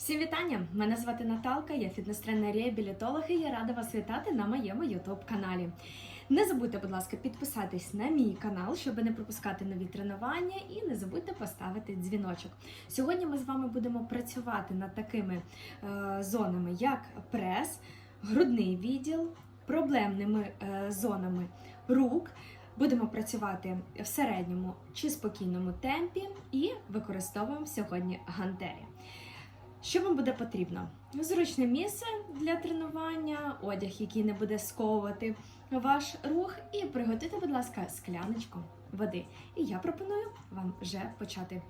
Всім вітання! Мене звати Наталка, я фітнес-тренер реабілітолог і я рада вас вітати на моєму youtube каналі. Не забудьте, будь ласка, підписатись на мій канал, щоб не пропускати нові тренування, і не забудьте поставити дзвіночок. Сьогодні ми з вами будемо працювати над такими е, зонами, як прес, грудний відділ, проблемними е, зонами рук. Будемо працювати в середньому чи спокійному темпі і використовуємо сьогодні гантелі. Що вам буде потрібно? Зручне місце для тренування, одяг, який не буде сковувати ваш рух, і приготуйте, будь ласка, скляночку води. І я пропоную вам вже почати.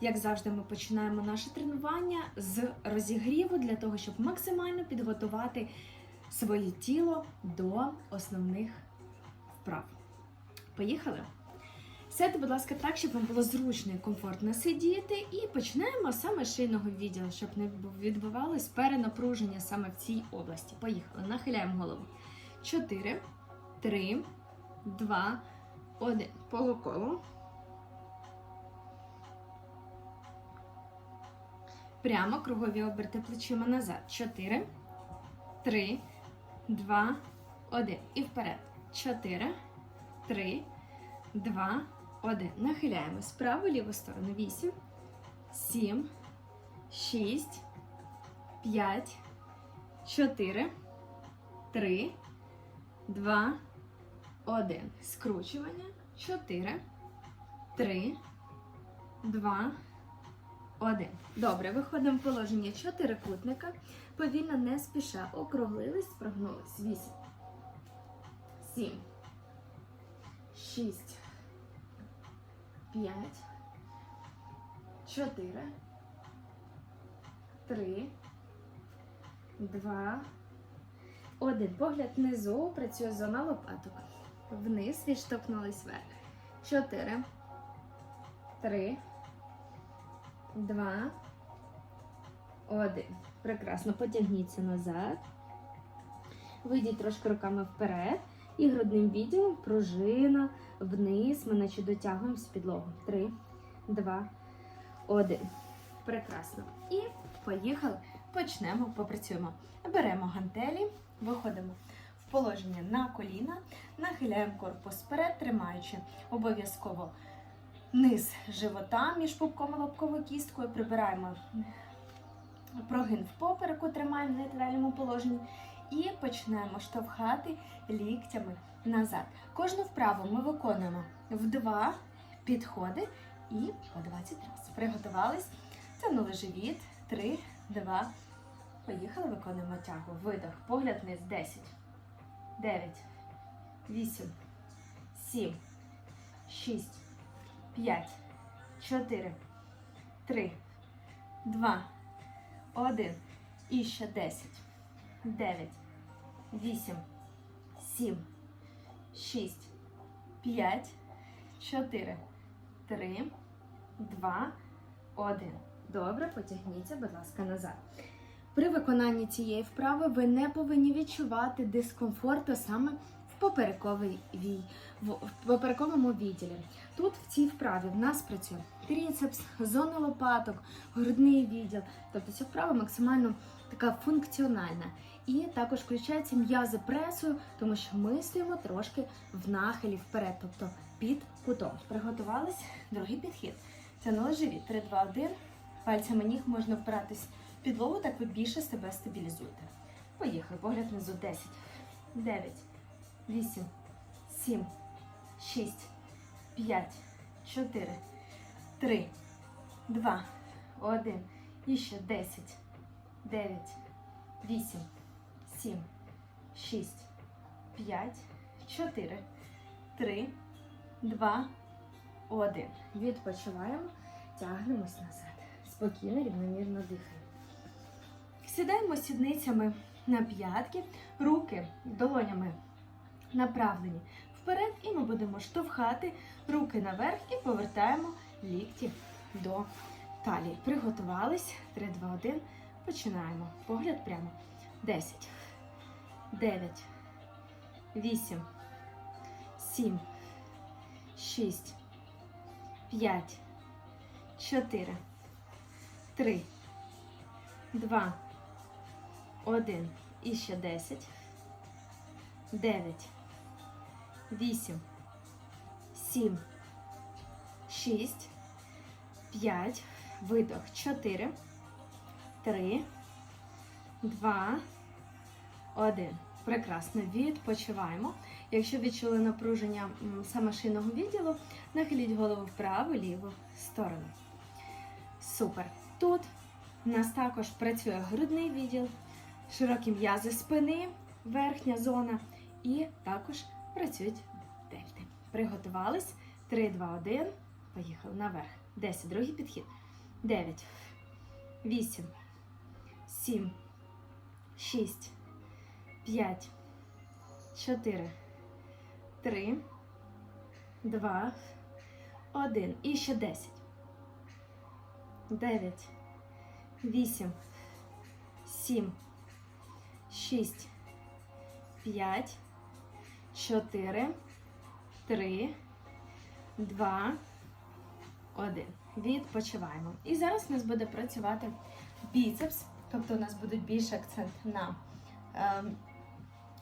Як завжди, ми починаємо наше тренування з розігріву для того, щоб максимально підготувати своє тіло до основних вправ. Поїхали! Сядьте, будь ласка, так, щоб вам було зручно і комфортно сидіти. І починаємо саме з шийного відділу, щоб не відбувалось перенапруження саме в цій області. Поїхали. Нахиляємо голову. 4, 3, 2, 1. По. Прямо кругові оберти плечима назад. 4, 3, 2, 1. І вперед. 4, 3, 2, 1. Нахиляємо справа ліву сторону. 8, 7, 6, 5, 4, 3, 2, 1. Скручування. 4, 3, 2, 1. Добре, виходимо в положення чотирикутника. Повільно не спіша. Округлились, прогнулись. 8, 7, 6, 5, 4, 3, 2, 1. Погляд внизу, працює зона лопаток. Вниз відштовхнулись вверх. 4, 3, 2, 1. Прекрасно. Потягніться назад. Вийдіть трошки руками вперед. І грудним відділом пружина вниз. Ми наче дотягуємося з підлогу. Три, два, один. Прекрасно. І поїхали. Почнемо, попрацюємо. Беремо гантелі, виходимо в положення на коліна, нахиляємо корпус вперед, тримаючи обов'язково низ живота між пупком і лобковою кісткою. Прибираємо прогин в попереку, тримаємо в нейтральному положенні. І починаємо штовхати ліктями назад. Кожну вправу ми виконуємо в два підходи і по 20 разів. Приготувались. Тягнули живіт. 3, 2. Поїхали. Виконуємо тягу. Видох. Погляд вниз. 10, 9, 8, 7, 6, 5, 4, 3, 2, 1. І ще 10. 9, 8, 7, 6, 5, 4, 3, 2, 1. Добре, потягніться, будь ласка, назад. При виконанні цієї вправи ви не повинні відчувати дискомфорту саме в поперековій в поперековому відділі. Тут в цій вправі в нас працює тріцепс, зона лопаток, грудний відділ. Тобто ця вправа максимально така функціональна. І також включаються м'язи пресу, тому що ми стоїмо трошки в нахилі вперед, тобто під кутом. Приготувались, другий підхід. Тянули живіт. 3, 2, 1. Пальцями ніг можна впиратись в підлогу, так ви більше себе стабілізуєте. Поїхали. Погляд внизу. 10, 9, 8, 7, 6, 5, 4, 3, 2, 1. І ще 10, 9, 8, 7, 6, 5, 4, 3, 2, 1. Відпочиваємо, тягнемось назад. Спокійно, рівномірно дихаємо. Сідаємо сідницями на п'ятки, руки долонями направлені вперед, і ми будемо штовхати руки наверх і повертаємо лікті до талії. Приготувались. 3, 2, 1. Починаємо. Погляд прямо. 10, 9, 8, 7, 6, 5, 4, 3, два, один. І ще десять. Дев'ять. Вісім. Сім. Шість. П'ять. Видох. Чотири. Три. Два. Один. Прекрасно. Відпочиваємо. Якщо відчули напруження саме шийного відділу, нахиліть голову вправо, ліву сторону. Супер. Тут у нас також працює грудний відділ, широкі м'язи спини, верхня зона, і також працюють дельти. Приготувались. 3, 2, 1. Поїхали наверх. 10. Другий підхід. 9, 8, 7, 6, 5, 4, 3, 2, 1. І ще 10. 9, 8, 7, 6, 5, 4, 3, 2, 1. Відпочиваємо. І зараз у нас буде працювати біцепс, тобто у нас буде більше акцент на е,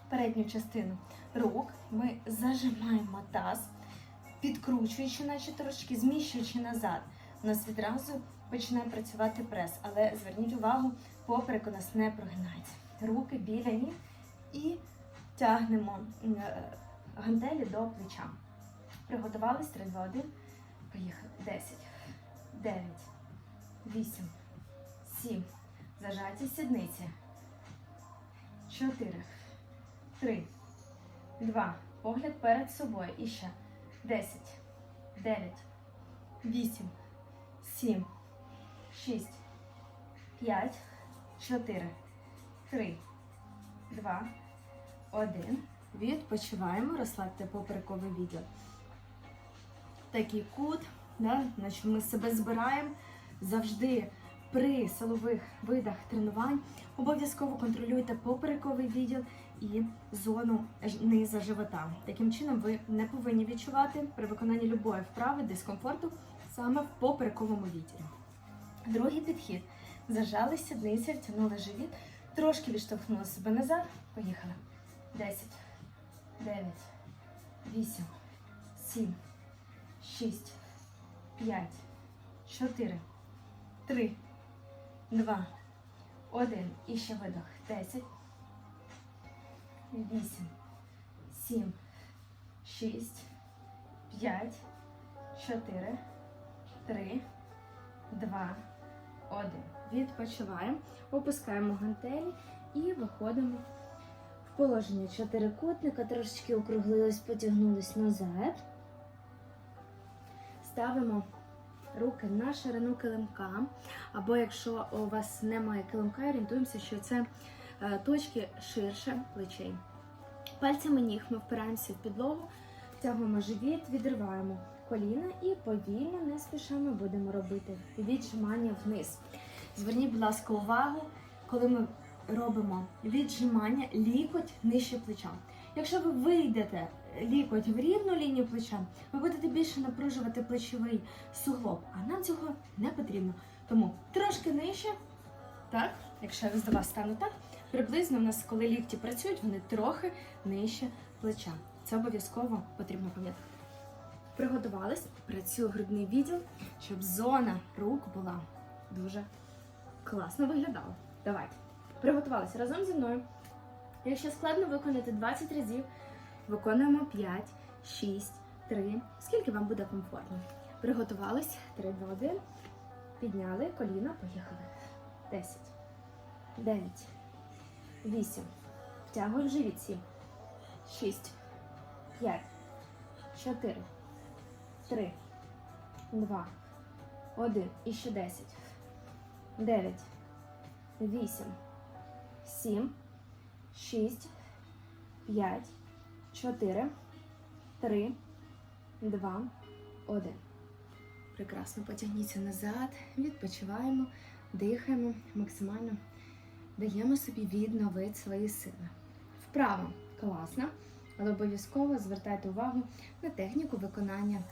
передню частину рук. Ми зажимаємо таз, підкручуючи, наче трошки, зміщуючи назад. У нас відразу починає працювати прес, але зверніть увагу, поперек у нас не прогинається. Руки біля ніг і тягнемо е, гантелі до плеча. Приготувались 3, 2, 1. Поїхали. 10, 9, 8, 7. Зажаті сідниці. 4, 3, 2. Погляд перед собою. І ще. 10, 9, 8, 7, 6, 5, 4, 3, 2, 1. Відпочиваємо, розслабте поперековий відділ. Такий кут, да, наче ми себе збираємо. Завжди при силових видах тренувань. Обов'язково контролюйте поперековий відділ і зону низа живота. Таким чином, ви не повинні відчувати при виконанні любої вправи дискомфорту саме в поперековому відділі. Другий підхід. Зажали сідниці, втягнули живіт, трошки відштовхнули себе назад. Поїхали. 10, 9, 8, 7, 6, 5, 4, 3, 2, 1. І ще видох. 10, 8, 7, 6, 5, 4, 3, 2, 1. Відпочиваємо, опускаємо гантелі і виходимо в положення чотирикутника. Трошечки округлились, потягнулись назад. Ставимо руки на ширину килимка. Або якщо у вас немає килимка, орієнтуємося, що це точки ширше плечей. Пальцями ніг ми впираємося в підлогу, тягуємо живіт, відриваємо коліна і повільно, не спішимо будемо робити віджимання вниз. Зверніть, будь ласка, увагу, коли ми робимо віджимання, лікоть нижче плеча. Якщо ви вийдете лікоть в рівну лінію плеча, ви будете більше напружувати плечовий суглоб, а нам цього не потрібно. Тому трошки нижче, так, якщо я з вас стану так, приблизно в нас, коли лікті працюють, вони трохи нижче плеча. Це обов'язково потрібно пам'ятати. Приготувались, працює грудний відділ, щоб зона рук була дуже класно виглядала. Давайте. Приготувалися разом зі мною. Якщо складно виконати 20 разів, виконуємо 5, 6, 3, скільки вам буде комфортно. Приготувались 3, 2, 1. Підняли коліна, поїхали. 10, 9, 8. Втягуємо живіт 7, 6, 5, 4, 3, 2, 1. І ще 10, 9, 8, 7, 6, 5, 4, 3, 2, 1. Прекрасно. Потягніться назад, відпочиваємо, дихаємо, максимально даємо собі відновити свої сили. Вправо класно, але обов'язково звертайте увагу на техніку виконання.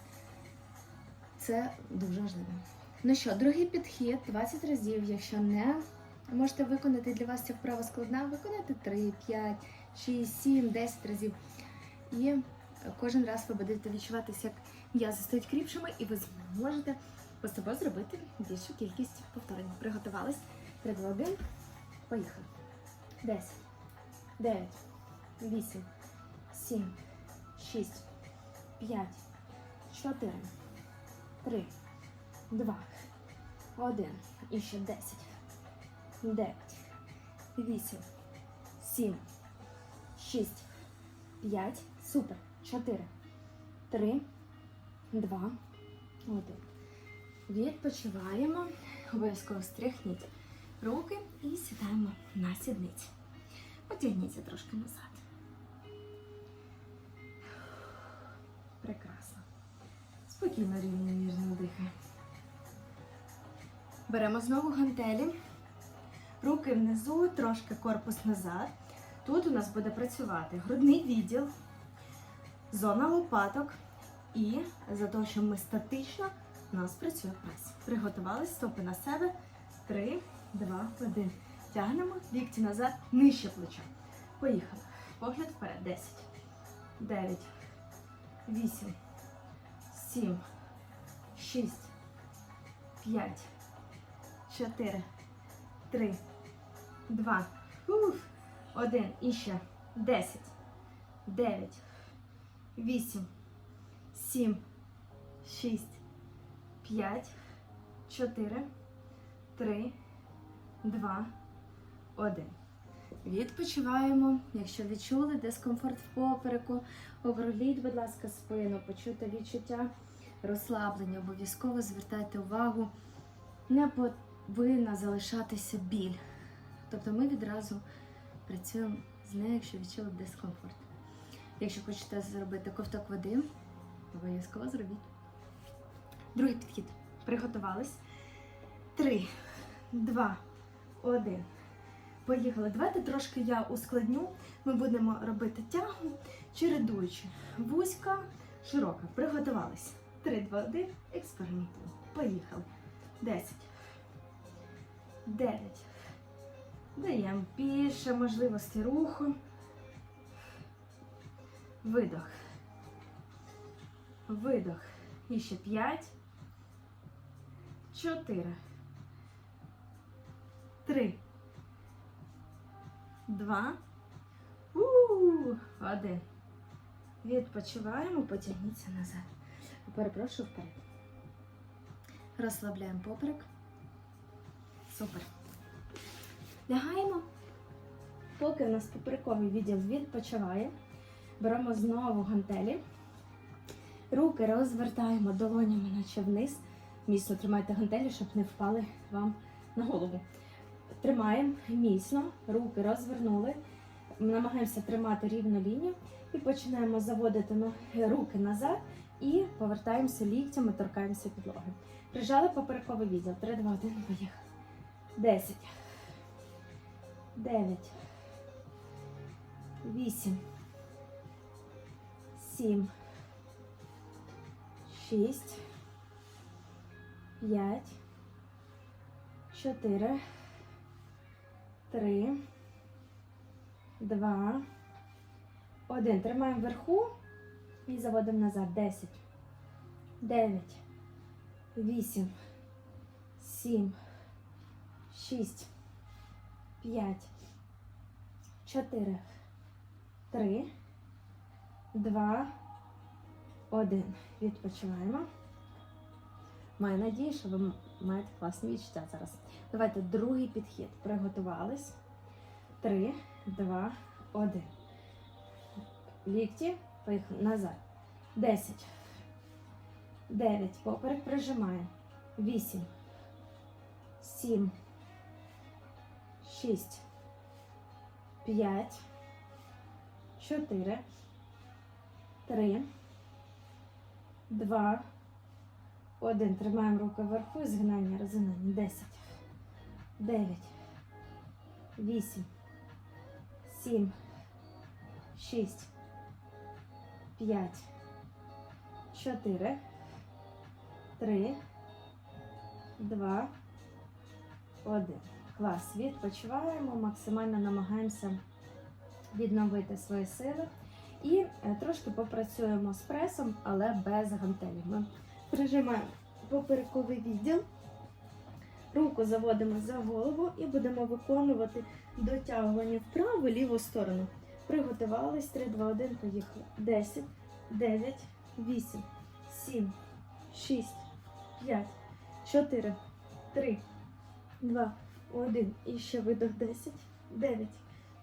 Це дуже важливо. Ну що, другий підхід 20 разів, якщо не Можете виконати для вас ця вправа складна, виконати 3, 5, 6, 7, 10 разів. І кожен раз ви будете відчуватися, як м'язи стають кріпшими, і ви зможете поступово зробити більшу кількість повторень. Приготувались. 3, 2, 1. Поїхали. 10, 9, 8, 7, 6, 5, 4, 3, 2, 1. І ще 10, 9, 8, 7, 6, 5. Супер. 4, 3, 2, 1. Відпочиваємо. Обов'язково стряхніть руки і сідаємо на сідниці. Потягніться трошки назад. Прекрасно. Спокійно рівно ніжно дихай. Беремо знову гантелі. Руки внизу, трошки корпус назад. Тут у нас буде працювати грудний відділ, зона лопаток. І за того, що ми статично, у нас працює прес. Приготувались, стопи на себе. Три, два, один. Тягнемо лікті назад, нижче плеча. Поїхали. Погляд вперед. 10, 9, 8, 7, 6, 5, 4, 3, 2, уф, 1. І ще. 10, 9, 8, 7, 6, 5, 4, 3, 2, 1. Відпочиваємо. Якщо відчули дискомфорт в попереку, оброліть, будь ласка, спину, почуйте відчуття розслаблення. Обов'язково звертайте увагу. Не повинна залишатися біль. Тобто ми відразу працюємо з нею, якщо відчули дискомфорт. Якщо хочете зробити ковток води, обов'язково зробіть. Другий підхід. Приготувались. Три, два, один. Поїхали. Давайте трошки я ускладню. Ми будемо робити тягу, чередуючи. Вузька, широка. Приготувались. Три, два, один. Експериментуємо. Поїхали. Десять. Дев'ять. Даємо більше можливості руху. Видох. Видох. І ще п'ять. Чотири. Три. Два. У Один. Відпочиваємо, потягніться назад. Перепрошую вперед. Розслабляємо поперек. Супер. Лягаємо. Поки у нас поперековий відділ відпочиває. Беремо знову гантелі. Руки розвертаємо долонями, наче вниз. Міцно тримайте гантелі, щоб не впали вам на голову. Тримаємо міцно, руки розвернули. Намагаємося тримати рівну лінію і починаємо заводити руки назад і повертаємося ліктями, торкаємося підлоги. Прижали поперековий відділ. 3, 2, 1, поїхали. 10. 9. 8. 7. 6. 5. 4. 3. 2. 1. Тримаємо вверху і заводимо назад. 10. 9. 8. 7. 6. 5. 4. 3. 2. 1. Відпочиваємо. Маю надію, що ви маєте класні відчуття зараз. Давайте другий підхід. Приготувались. 3, 2, 1. Лікті. Поїхали назад. 10. 9. Поперек прижимаємо. 8. 7. 6. 5. 4. 3. 2. 1. Тримаємо руки вверху згинання, розгинання. 10. 9. 8. 7. 6. 5. 4. 3. 2. 1. Клас. Відпочиваємо, максимально намагаємося відновити свої сили. І е, трошки попрацюємо з пресом, але без гантелів. Ми прижимаємо поперековий відділ, руку заводимо за голову і будемо виконувати дотягування в праву ліву сторону. Приготувались 3, 2, 1, поїхали. 10, 9, 8, 7, 6, 5, 4, 3, 2, 1. І ще видох 10, 9,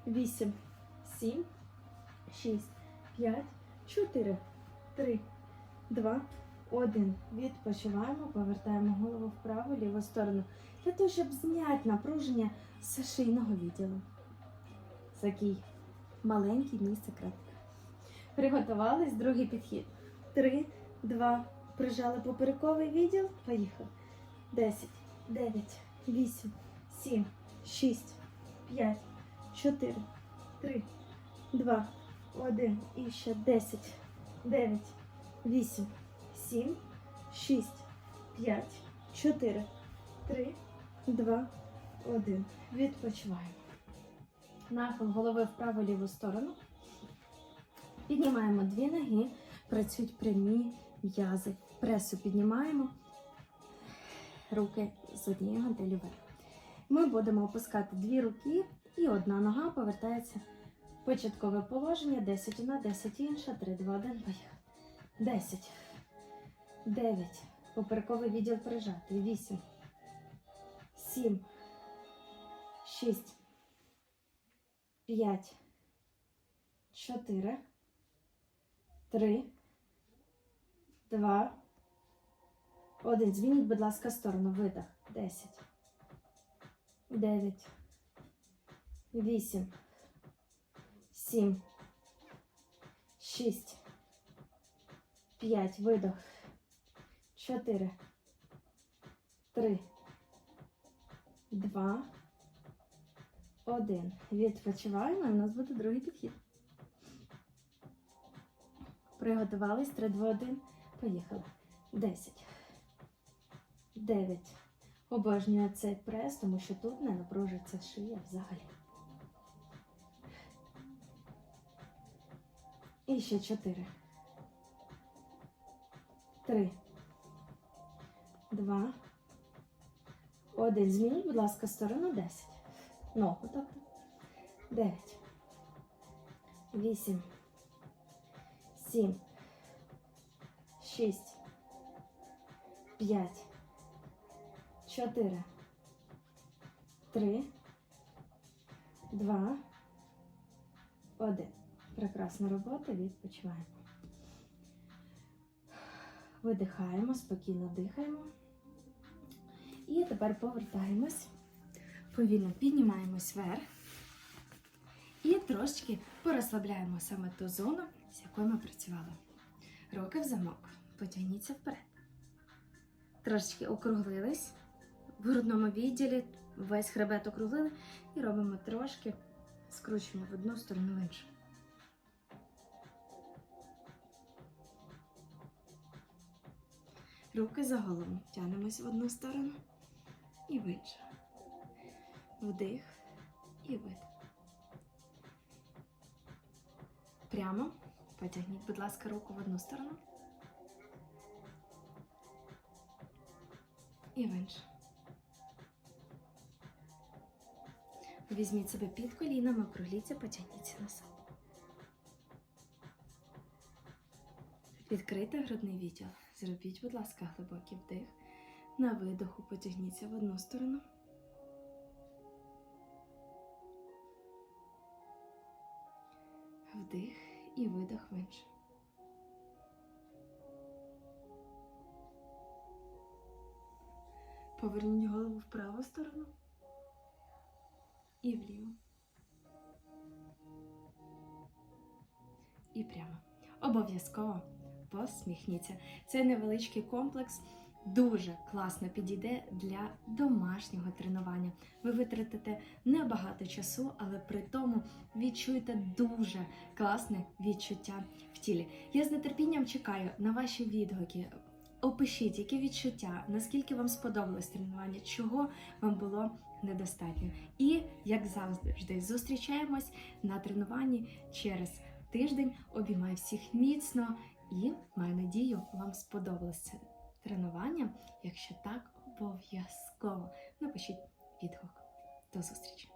8, 7, 6, 5, 4, 3, 2, 1. Відпочиваємо, повертаємо голову в ліву сторону. Для того, щоб зняти напруження з шийного відділу. Такий маленький мій секрет. Приготувались, другий підхід. Три, два, прижали поперековий відділ. Поїхали. 10, 9, 8, 7, 6, 5, 4, 3, 2, 1. І ще 10, 9, 8, 7, 6, 5, 4, 3, 2, 1. Відпочиваємо. Нахил голови в праву ліву сторону. Піднімаємо дві ноги, працюють прямі м'язи. Пресу піднімаємо руки з однієї гантелі вверх. Ми будемо опускати дві руки, і одна нога повертається в початкове положення. 10 одна, 10 інша, 3, 2, 1, поїхали. 10, 9, поперековий відділ прижатий, 8, 7, 6, 5, 4, 3, 2, 1. Змініть, будь ласка, сторону. Видих. 10, 9, 8, 7, 6, 5. Видох. 4, 3, 2, 1. Відпочиваємо, і у нас буде другий підхід. Приготувались. 3, 2, 1. Поїхали. 10. 9. Обожнюю цей прес, тому що тут не напружується шия взагалі. І ще 4. 3. 2. 1. Змініть, будь ласка, сторону 10. Ногу, тобто. 9. 8. 7. 6. 5. 4. 3. 2. 1. Прекрасна робота. Відпочиваємо. Видихаємо, спокійно дихаємо. І тепер повертаємось. Повільно піднімаємось вверх. І трошечки порозслабляємо саме ту зону, з якою ми працювали. Руки в замок. Потягніться вперед. Трошечки округлились. В грудному відділі весь хребет округлили і робимо трошки, скручуємо в одну сторону в іншу. Руки за голову. Тянемось в одну сторону і в. Вдих і видих. Прямо. Потягніть, будь ласка, руку в одну сторону. І в іншу. Візьміть себе під колінами, прогліться, потягніться назад. Відкрийте грудний відділ. Зробіть, будь ласка, глибокий вдих. На видоху потягніться в одну сторону. Вдих і видох в іншу. Поверніть голову в праву сторону і вліву. І прямо. Обов'язково посміхніться. Цей невеличкий комплекс дуже класно підійде для домашнього тренування. Ви витратите небагато часу, але при тому відчуєте дуже класне відчуття в тілі. Я з нетерпінням чекаю на ваші відгуки. Опишіть, які відчуття, наскільки вам сподобалось тренування, чого вам було недостатньо. І, як завжди, зустрічаємось на тренуванні через тиждень. Обіймаю всіх міцно і маю надію, вам сподобалось це тренування. Якщо так, обов'язково напишіть відгук. До зустрічі!